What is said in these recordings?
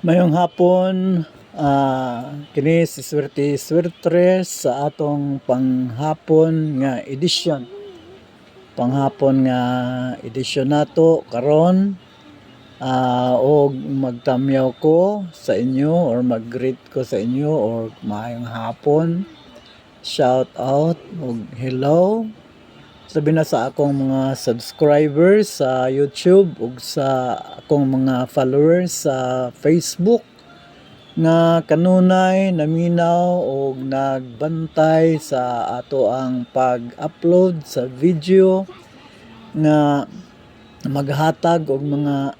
Mayong hapon, ah kini si Swerte Swertres sa atong panghapon nga edisyon. Panghapon nga edisyon nato karon ah og magtamyaw ko sa inyo or mag-greet ko sa inyo or maayong hapon. Shout out og hello sabi na sa akong mga subscribers sa YouTube ug sa akong mga followers sa Facebook nga kanunay naminaw og nagbantay sa ato ang pag-upload sa video nga maghatag og mga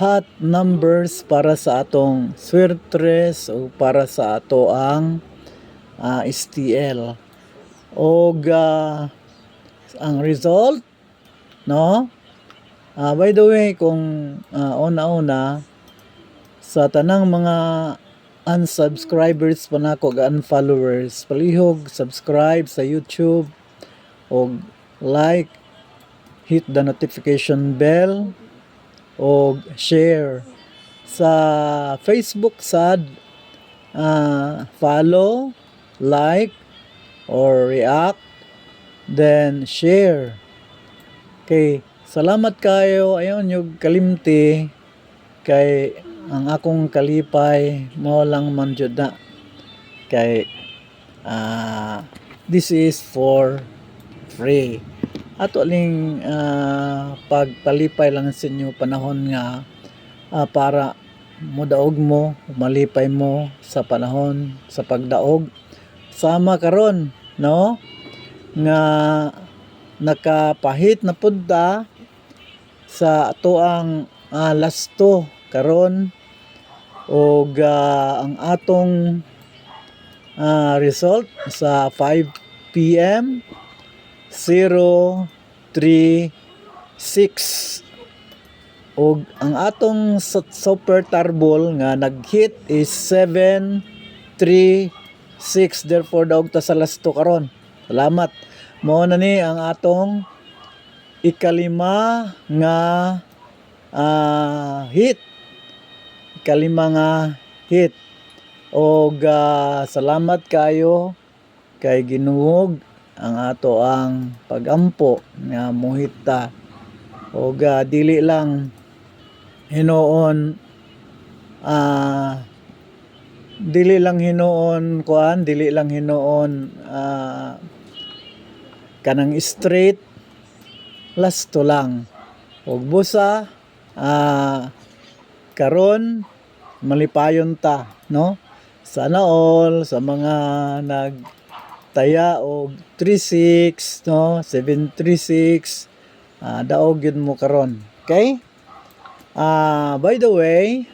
hot numbers para sa atong swertres o para sa ato ang ah, STL og ah, ang result no? Ah, by the way kung ah, una-una sa tanang mga unsubscribers pa nako ga unfollowers palihog subscribe sa YouTube og like hit the notification bell og share sa Facebook sad ah, follow like or react then share. Kay salamat kayo ayon yung kalimti kay ang akong kalipay mo lang man na. Kay ah, this is for free. Ato ling ah, pagpalipay lang sa inyo panahon nga ah, para mudaog mo malipay mo sa panahon sa pagdaog. Sama karon no nga nakapahit na pudta sa ato ang ah, lasto karon og ah, ang atong ah, result sa 5 PM 036 og ang atong super tarbol nga nag-hit is 736 therefore daog ta sa lasto karon salamat. Mo na ni ang atong ikalima nga ah, hit. Ikalima nga hit. Og ah, salamat kayo kay ginuog ang ato ang pagampo nga muhita. Og ah, dili lang hinuon ah dili lang hinuon kuan dili lang hinuon ah, kanang straight lasto lang. Og busa ah karon malipayon ta no? Sana all sa mga nagtaya og 36 no? 736 ah daog yun mo karon. Okay? Ah by the way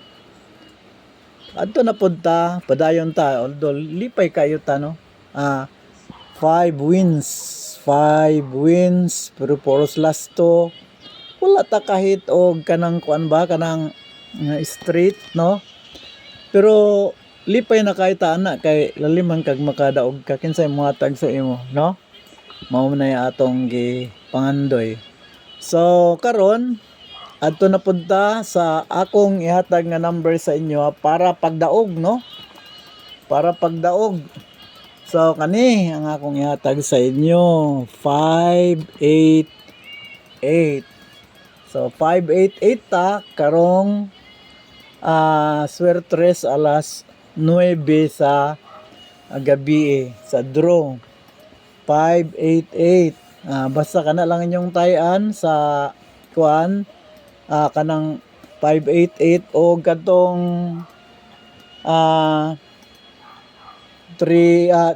adto na pud ta padayon ta although lipay kayo ta no? Ah five wins five wins pero poros lasto wala ta kahit og kanang kuan ba kanang straight no? Pero lipay na kay ta ana kay laliman kag makadaog ka kinsay mohatag sa imo no? Mao na yung atong gi pangandoy. So karon adto na punta sa akong ihatag nga number sa inyo ah, para pagdaog no? Para pagdaog so kani ang akong ihatag sa inyo 588 so 588 ta karong ah swertres alas 9 sa ah, gabi eh, sa draw. 588 ah, basta kana lang inyong tayan sa kuan ah, kanang 588 o katong ah 3 ah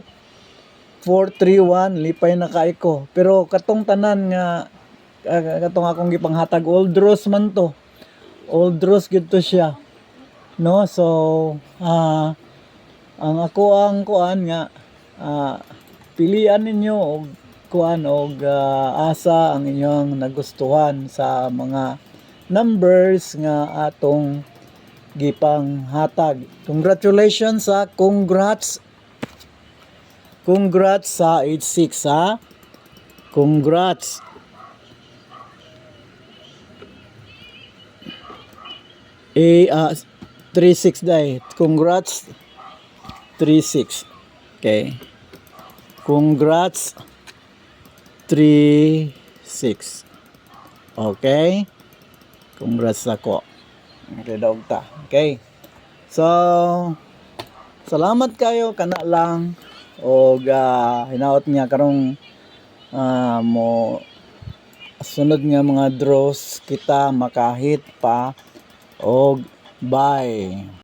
431 lipay na kay ko pero katong tanan nga ah, katong akong gipanghatag old rose man to. Old rose gid to siya. No? So ah ang ako ang kuan nga ah, pilian ninyo og kuan og ah, asa ang inyong nagustuhan sa mga numbers nga atong gipang hatag. Congratulations sa congrats Congrats sa 86 ha. Congrats. Eh ah, 3-6 day. Congrats. 3-6. Okay. Congrats. 3-6. Okay. Congrats ako. Okay, daw ta. Okay. So, salamat kayo kana lang og uh, hinaot niya karong ah, mo sunod nga mga draws kita makahit pa og bye